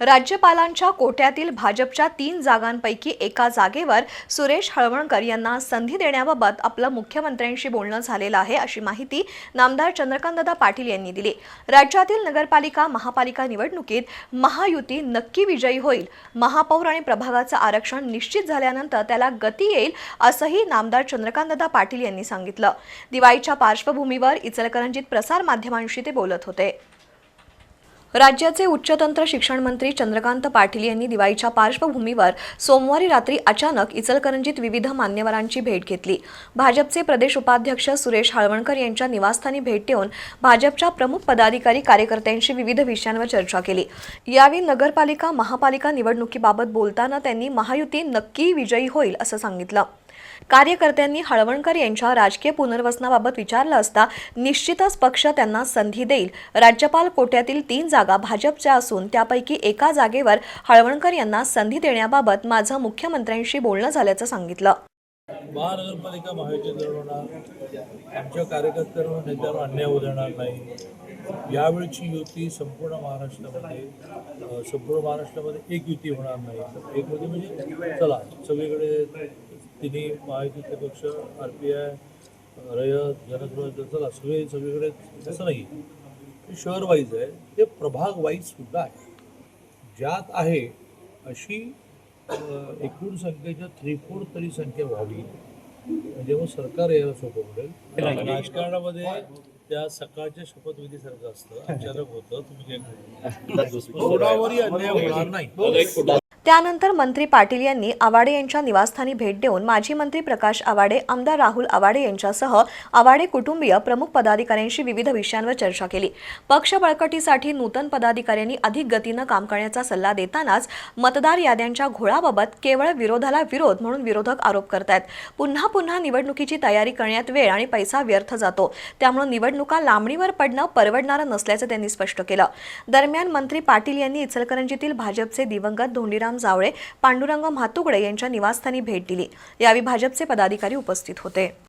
राज्यपालांच्या कोट्यातील भाजपच्या तीन जागांपैकी एका जागेवर सुरेश हळवणकर यांना संधी देण्याबाबत आपलं मुख्यमंत्र्यांशी बोलणं झालेलं आहे अशी माहिती नामदार चंद्रकांतदा पाटील यांनी दिली. राज्यातील नगरपालिका महापालिका निवडणुकीत महायुती नक्की विजयी होईल. महापौर आणि प्रभागाचं आरक्षण निश्चित झाल्यानंतर त्याला गती येईल असंही नामदार चंद्रकांतदा पाटील यांनी सांगितलं. दिवाळीच्या पार्श्वभूमीवर इचलकरंजीत प्रसारमाध्यमांशी ते बोलत होते. राज्याचे उच्चतंत्र शिक्षण मंत्री चंद्रकांत पाटील यांनी दिवाळीच्या पार्श्वभूमीवर सोमवारी रात्री अचानक इचलकरंजीत विविध मान्यवरांची भेट घेतली. भाजपचे प्रदेश उपाध्यक्ष सुरेश हाळवणकर यांच्या निवासस्थानी भेट देऊन भाजपच्या प्रमुख पदाधिकारी कार्यकर्त्यांशी विविध विषयांवर चर्चा केली. यावेळी नगरपालिका महापालिका निवडणुकीबाबत बोलताना त्यांनी महायुती नक्की विजयी होईल असं सांगितलं. कार्यकर्त्यांनी हळवणकर यांच्या राजकीय पुनर्वसनाबाबत विचारलं असता निश्चितच पक्ष त्यांना संधी देईल. राज्यपाल कोट्यातील तीन जागा भाजपच्या असून त्यापैकी एका जागेवर हळवणकर यांना संधी देण्याबाबत माझं मुख्यमंत्र्यांशी बोलणं झाल्याचं सांगितलं. महानगरपालिका महायुती होणार आमच्या कार्यकर्त्यांवर नेत्यांवर अन्याय होऊ देणार नाही. यावेळची युती संपूर्ण महाराष्ट्रामध्ये संपूर्ण महाराष्ट्रामध्ये एक युती होणार नाही. एक युती म्हणजे चला सगळीकडे तिन्ही महायुतीचे पक्ष R P I Rayat Jansurajya चला सगळे सगळीकडे तसं नाही हे शहर वाईज आहे ते प्रभाग वाईज सुद्धा आहे. ज्यात आहे अशी एकूण संख्येच्या थ्री फोर तरी संख्या व्हावी. म्हणजे मग सरकार यायला सोपं पडेल. राजकारणामध्ये त्या सकाळच्या शपथविधीसारखं असतं अचानक होतं तुम्ही काय अन्याय होणार नाही. त्यानंतर मंत्री पाटील यांनी आवाडे यांच्या निवासस्थानी भेट देऊन माजी मंत्री प्रकाश आवाडे आमदार राहुल आवाडे यांच्यासह आवाडे कुटुंबीय प्रमुख पदाधिकाऱ्यांशी विविध विषयांवर चर्चा केली. पक्ष बळकटीसाठी नूतन पदाधिकाऱ्यांनी अधिक गतीनं काम करण्याचा सल्ला देतानाच मतदार याद्यांच्या घोळाबाबत केवळ विरोधाला विरोध म्हणून विरोधक आरोप करतायत. पुन्हा पुन्हा निवडणुकीची तयारी करण्यात वेळ आणि पैसा व्यर्थ जातो. त्यामुळे निवडणुका लांबणीवर पडणं परवडणारं नसल्याचं त्यांनी स्पष्ट केलं. दरम्यान मंत्री पाटील यांनी इचलकरंजीतील भाजपचे दिवंगत धोंडीराम जावळे पांडुरंग म्हातुगडे यांच्या निवासस्थानी भेट दिली. यावेळी भाजपचे पदाधिकारी उपस्थित होते.